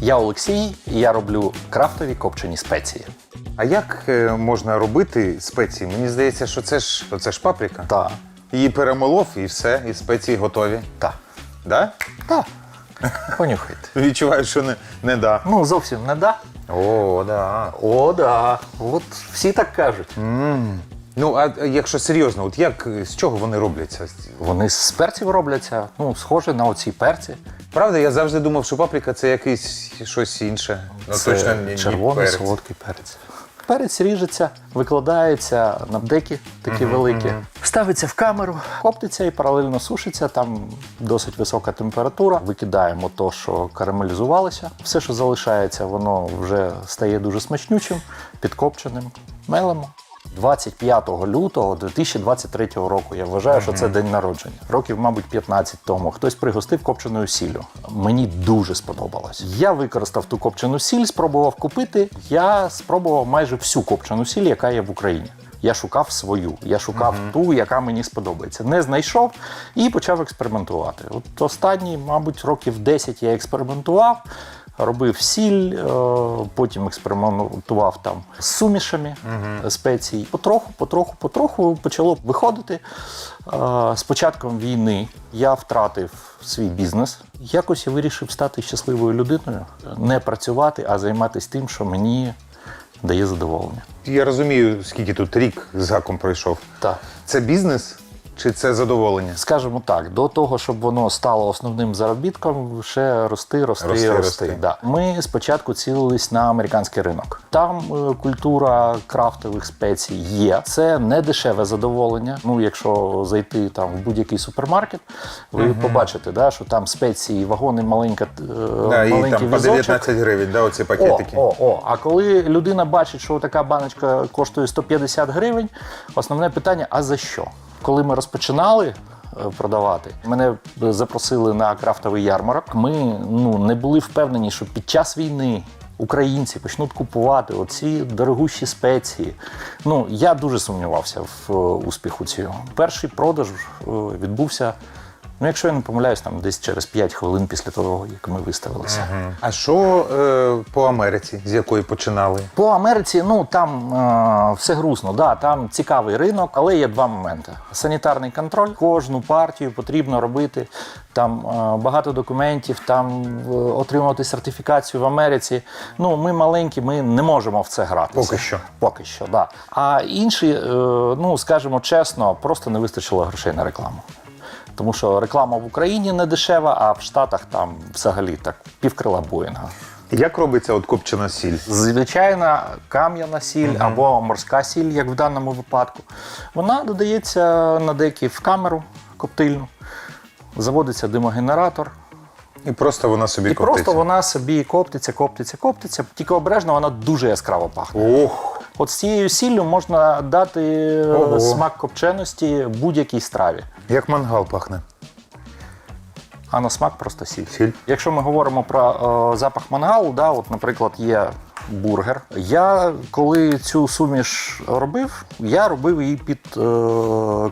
Я Олексій, і я роблю крафтові копчені спеції. А як е, можна робити спеції? Мені здається, що це ж це ж паприка. Та, Її перемолов і все, і спеції готові. та, Да? та. Понюхайте. Відчуваю, що не, не да. Ну, зовсім не да. О, да. О, да. От всі так кажуть. Ну, а якщо серйозно, от як з чого вони робляться? Вони з перців робляться, ну, схоже на оці перці. Правда, я завжди думав, що паприка це якийсь щось інше. Ну, Це точно не- червоний перець. солодкий перець. Перець ріжеться, викладається на бдеки такі великі, ставиться в камеру, коптиться і паралельно сушиться. Там досить висока температура. Викидаємо то, що карамелізувалося. Все, що залишається, воно вже стає дуже смачнючим, підкопченим. Мелимо. 25 лютого 2023 року. Я вважаю, що це день народження. Років, мабуть, 15 тому. Хтось пригостив копченою сіллю. Мені дуже сподобалось. Я використав ту копчену сіль, спробував купити. Я спробував майже всю копчену сіль, яка є в Україні. Я шукав свою, я шукав ту, яка мені сподобається. Не знайшов і почав експериментувати. От останні, мабуть, років 10 я експериментував. Робив сіль, е, потім експериментував там з сумішами спецій. Потроху, потроху, потроху почало виходити. Е, З початком війни я втратив свій бізнес. Якось я вирішив стати щасливою людиною, не працювати, а займатися тим, що мені дає задоволення. Я розумію, скільки тут рік з гаком пройшов. Так. Це бізнес чи це задоволення? Скажімо так, до того, щоб воно стало основним заробітком, ще рости, рости, Рости, рости. рости. Да. Ми спочатку цілились на американський ринок. Там е, культура крафтових спецій є. Це не дешеве задоволення. Ну, якщо зайти там в будь-який супермаркет, ви побачите, да, що там спеції, вагони, маленька, е, Да, і там по 19 гривень, да, оці О, пакетики. о, о. А коли людина бачить, що така баночка коштує 150 гривень, основне питання: а за що? Коли ми розпочинали е, продавати, мене запросили на крафтовий ярмарок. Ми ну, не були впевнені, що під час війни. Українці почнуть купувати оці дорогущі спеції. Ну я дуже сумнівався в е, успіху цього. Перший продаж е, відбувся. Ну, якщо я не помиляюсь, там десь через 5 хвилин після того, як ми виставилися. А що е, по Америці, з якої починали? По Америці, ну там е, все грустно. Да, там цікавий ринок, але є два моменти: санітарний контроль. Кожну партію потрібно робити. Там е, багато документів, там е, отримувати сертифікацію в Америці. Ну, ми маленькі, ми не можемо в це гратися. Поки що. Поки що, да. А інші, е, ну скажімо чесно, просто не вистачило грошей на рекламу. Тому що реклама в Україні не дешева, а в Штатах там взагалі так півкрила Боїнга. Як робиться от копчена сіль? Звичайна кам'яна сіль або морська сіль, як в даному випадку. Вона додається на деки в камеру коптильну, заводиться димогенератор. І просто вона собі І коптиться? просто вона собі коптиться, коптиться, коптиться. Тільки обережно вона дуже яскраво пахне. Ох, От з цією сіллю можна дати е, Ого. смак копченості будь-якій страві. як мангал пахне. А на смак просто сіль. Сіль. Якщо ми говоримо про е, запах мангалу, да, от, наприклад, є бургер. Я коли цю суміш робив, я робив її під е,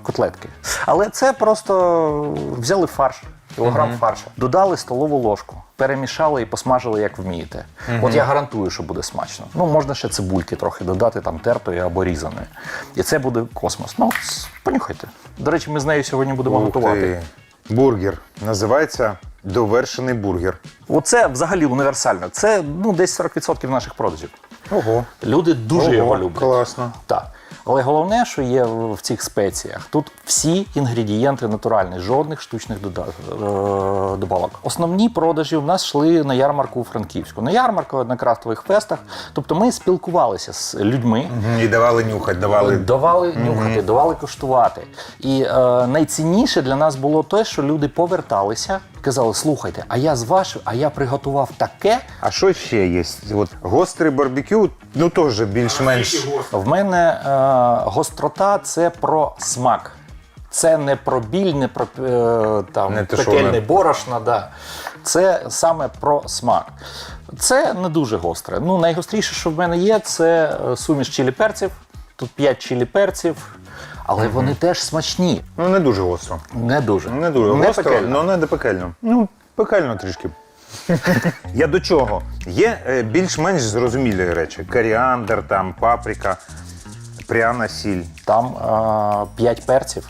котлетки. Але це просто взяли фарш. Кілограм фарша, додали столову ложку, перемішали і посмажили, як вмієте. От я гарантую, що буде смачно. Ну, можна ще цибульки трохи додати, там тертої або різаної. І це буде космос. Ну, понюхайте. До речі, ми з нею сьогодні будемо Ух готувати. ти. Бургер. Називається довершений бургер. Оце взагалі універсально. Це ну, десь 40% наших продажів. Ого. Люди дуже Ого, його люблять. Класно. Так. Але головне, що є в в цих спеціях, тут всі інгредієнти натуральні, жодних штучних е, добавок. Основні продажі у нас йшли на ярмарку у Франківську. На ярмарку, на крафтових фестах. Тобто ми спілкувалися з людьми, І давали нюхати, давали. Давали нюхати, давали коштувати. І е, найцінніше для нас було те, що люди поверталися казали: слухайте, а я з вашим, а я приготував таке. А що ще є? От гострий барбекю, ну теж більш-менш. В мене е, гострота це про смак. Це не про біль, не про е, там, Не воно- борошно. Да. Це саме про смак. Це не дуже гостре. Ну, найгостріше, що в мене є, це е, суміш чилі перців. Тут 5 чилі перців. Але вони теж смачні. Ну, не дуже гостро. Не дуже. Не дуже Не гостро, пекельно. але не пекельно. Ну, пекельно трішки. Я до чого? Є е, більш-менш зрозумілі речі: коріандр, там, паприка, пряна сіль, Там е, 5 перців,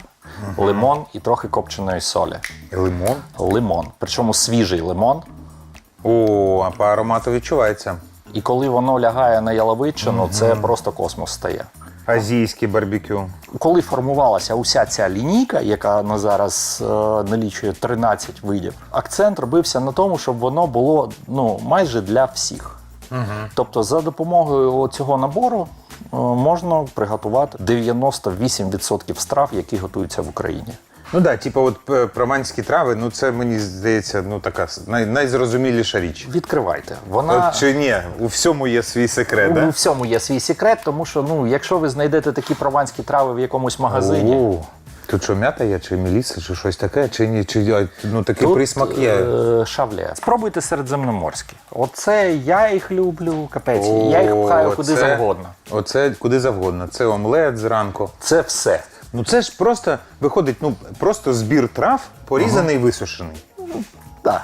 лимон і трохи копченої солі. лимон. Лимон. Причому свіжий лимон. О, а по аромату відчувається. І коли воно лягає на яловичину, це просто космос стає. Азійське барбекю. Коли формувалася уся ця лінійка, яка на зараз е, налічує 13 видів, акцент робився на тому, щоб воно було ну майже для всіх. Тобто, за допомогою цього набору можна приготувати 98% страв, які готуються в Україні. Ну да, типу, от проманські прованські трави, ну це мені здається, ну така най, найзрозуміліша річ. Відкривайте. Вона От, чи ні, у всьому є свій секрет, у да? всьому є свій секрет, тому що ну, якщо ви знайдете такі прованські трави в якомусь магазині, О, Тут що м'ята є, чи меліса, чи щось таке, чи ні, чи ну такий присмак є. е, шавле. Спробуйте середземноморські. Оце я їх люблю, капець. я їх пхаю О, куди завгодно. Оце куди завгодно. Це омлет зранку. Це все. Ну це ж просто виходить, ну просто збір трав, порізаний і висушений. Так.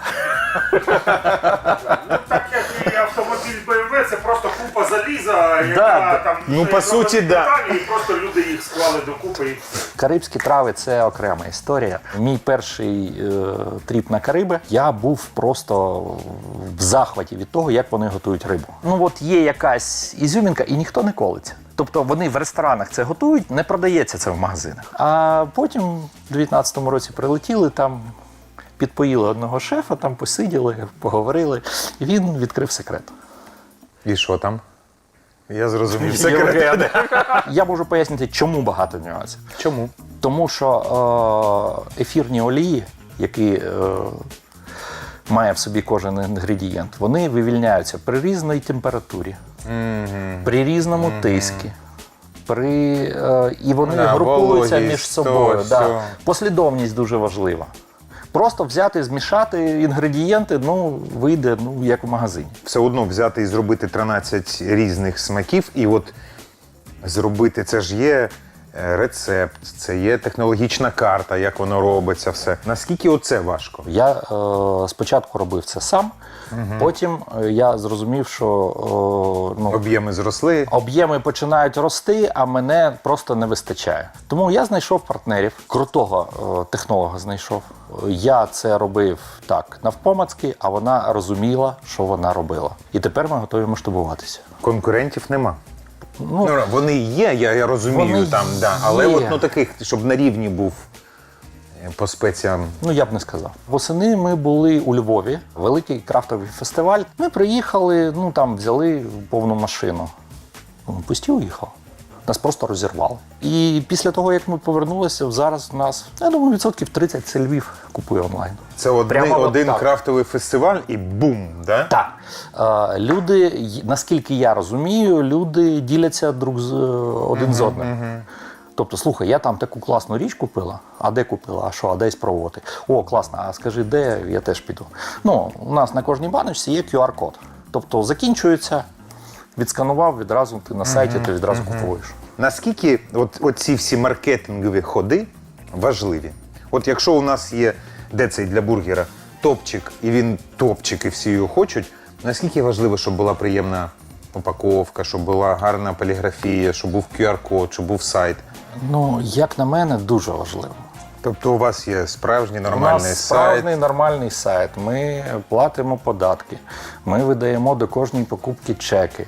Так як і автомобіль BMW, це просто купа заліза, яка Да, там ну, по суті, да. і просто люди їх склали докупи. І... Карибські трави це окрема історія. Мій перший е, тріп на Кариби. Я був просто в захваті від того, як вони готують рибу. Ну от є якась ізюмінка, і ніхто не колиться. Тобто вони в ресторанах це готують, не продається це в магазинах. А потім в 19-му році прилетіли там. Підпоїли одного шефа, там посиділи, поговорили, і він відкрив секрет. І що там? Я зрозумів секрет. Я можу пояснити, чому багато нюансів. Чому? Тому що е, ефірні олії, які е, має в собі кожен інгредієнт, вони вивільняються при різній температурі, при різному тиску. При, е, і вони Да, групуються вологість, між собою. то, Да. Послідовність дуже важлива. Просто взяти, змішати інгредієнти, ну, вийде ну, як в магазині. Все одно взяти і зробити 13 різних смаків, і от зробити це ж є рецепт, це є технологічна карта, як воно робиться, все. Наскільки оце важко? Я е, спочатку робив це сам, потім е, я зрозумів, що е, ну, Об'єми зросли. об'єми починають рости, а мене просто не вистачає. Тому я знайшов партнерів, крутого е, технолога знайшов. Я це робив так навпомацки, а вона розуміла, що вона робила. І тепер ми готові масштабуватися. Конкурентів нема. Ну, Ну, вони є, я, я розумію Вони там, да. але є. от ну таких, щоб на рівні був е, по спеціям. Ну, я б не сказав. Восени ми були у Львові, великий крафтовий фестиваль. Ми приїхали, ну там взяли повну машину. Ну, Пусті уїхав. Нас просто розірвали. І після того, як ми повернулися, зараз в нас, я думаю, відсотків 30 це Львів купує онлайн. Це один, один так. крафтовий фестиваль і бум, да? Так. Е, люди, наскільки я розумію, люди діляться друг з е, один з одним. Тобто, слухай, я там таку класну річ купила, а де купила, а що, а де спробувати? О, класно, а скажи, де я теж піду. Ну, у нас на кожній баночці є QR-код. Тобто закінчується, відсканував, відразу ти на сайті, ти відразу купуєш. Наскільки от, от ці всі маркетингові ходи важливі? От якщо у нас є де цей для бургера топчик, і він топчик, і всі його хочуть, наскільки важливо, щоб була приємна упаковка, щоб була гарна поліграфія, щоб був QR-код, щоб був сайт. Ну, як на мене, дуже важливо. Тобто у вас є справжній У нормальний нас сайт. справжній нормальний сайт. Ми платимо податки, ми видаємо до кожної покупки чеки.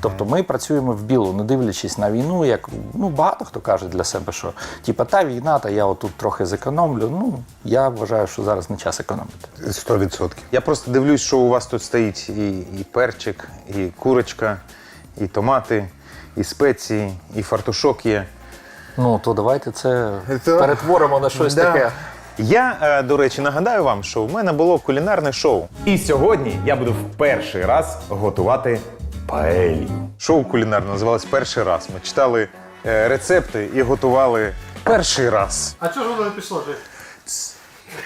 Тобто ми працюємо в білу, не дивлячись на війну, як ну багато хто каже для себе, що типа та війна, та я отут трохи зекономлю. Ну я вважаю, що зараз не час економити. 100%. Я просто дивлюсь, що у вас тут стоїть і, і перчик, і курочка, і томати, і спеції, і фартушок є. Ну то давайте це Це- перетворимо на щось Да. таке. Я, е, до речі, нагадаю вам, що в мене було кулінарне шоу. І сьогодні я буду в перший раз готувати паелью. Шоу кулінарне називалось Перший раз. Ми читали е, рецепти і готували перший раз. А чого ж воно не пішло?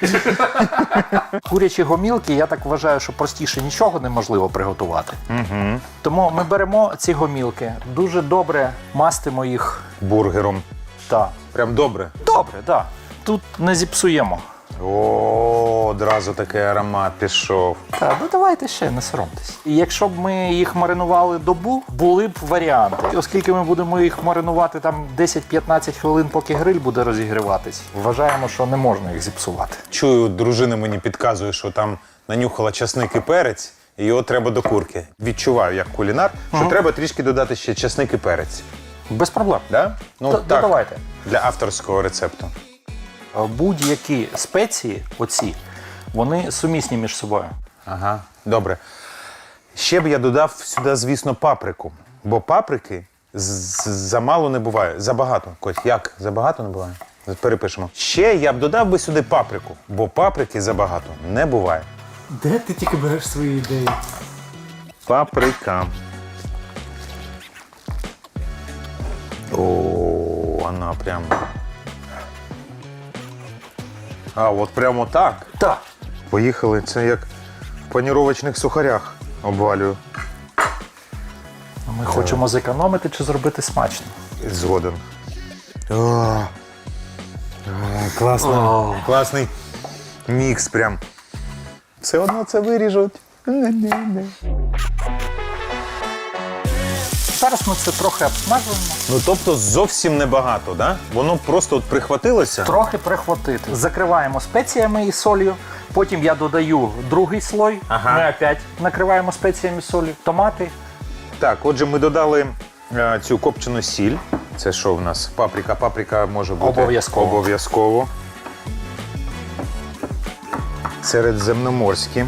Курячі гомілки, я так вважаю, що простіше нічого неможливо приготувати. Угу. Тому ми беремо ці гомілки, дуже добре мастимо їх Бургером. Так. Прям добре. Добре, так. Да. Тут не зіпсуємо. О, одразу такий аромат пішов. Так, ну давайте ще не соромтесь. І якщо б ми їх маринували добу, були б варіанти. Оскільки ми будемо їх маринувати там 10-15 хвилин, поки гриль буде розігріватись, вважаємо, що не можна їх зіпсувати. Чую, дружина мені підказує, що там нанюхала часник і перець, і його треба до курки. Відчуваю, як кулінар, що треба трішки додати ще часник і перець. Без проблем. Да? Ну, Д- так, додавайте. Для авторського рецепту. Е, Будь-які спеції, оці, вони сумісні між собою. Ага, добре. Ще б я додав сюди, звісно, паприку. Бо паприки з- з- замало не буває. Забагато. Коть, як? Забагато не буває? Перепишемо. Ще я б додав би сюди паприку, бо паприки забагато не буває. Де ти тільки береш свої ідеї? Паприка. О, вона прям. А, от прямо так. Так. Поїхали. Це як в паніровочних сухарях обвалюю. Ми хочемо зекономити чи зробити смачно. Згоден. О, класно. Класний мікс прям. Все одно це виріжуть. Зараз ми це трохи обсмажуємо. Ну тобто зовсім небагато, да? Воно просто от прихватилося. Трохи прихватити. Закриваємо спеціями і солью. Потім я додаю другий слой. Ага. Ми опять накриваємо спеціями і солью. Томати. Так, отже, ми додали е, цю копчену сіль. Це що в нас? Паприка. Паприка може бути Обов'язково. обов'язково. Середземноморські.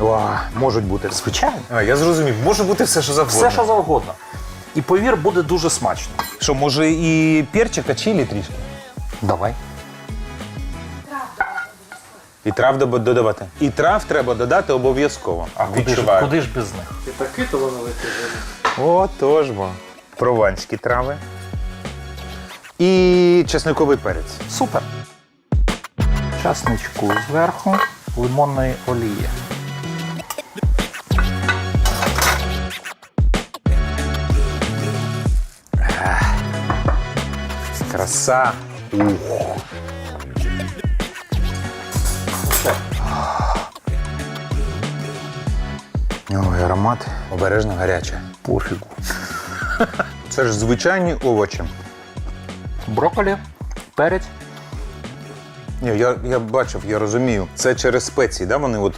О, можуть бути. Звичайно. А, я зрозумів, може бути все, що завгодно. Все, що завгодно. І повір, буде дуже смачно. Що, може і перчика чилі трішки? Давай. І трав доб- додавати. І трав треба додати обов'язково. А куди ж, куди ж без них? Ти таки то воно летить. О, тож бо. Прованські трави. І чесниковий перець. Супер. Часничку зверху, лимонної олії. Краса. Ух. Ой, аромат обережно гаряче. Пофігу. Це ж звичайні овочі. Брокколі, перець. Ні, я, я бачив, я розумію. Це через спеції, да? Вони от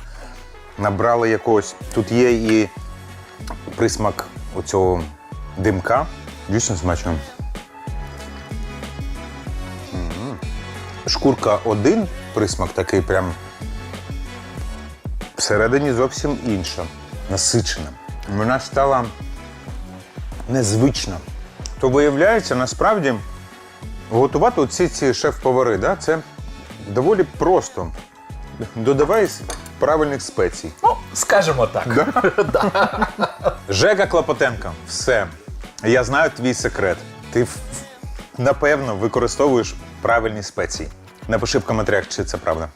набрали якогось. Тут є і присмак оцього димка. Дійсно смачно. Шкурка один присмак такий прям. Всередині зовсім інша, насичена. Вона стала незвична. То виявляється, насправді, готувати оці ці шеф-повари, да, це доволі просто. Додавай правильних спецій. Ну, скажімо так. Жека Клопотенко, все. Я знаю твій секрет. Ти напевно використовуєш правильні спеції. Напиши в коментарях, чи це правда.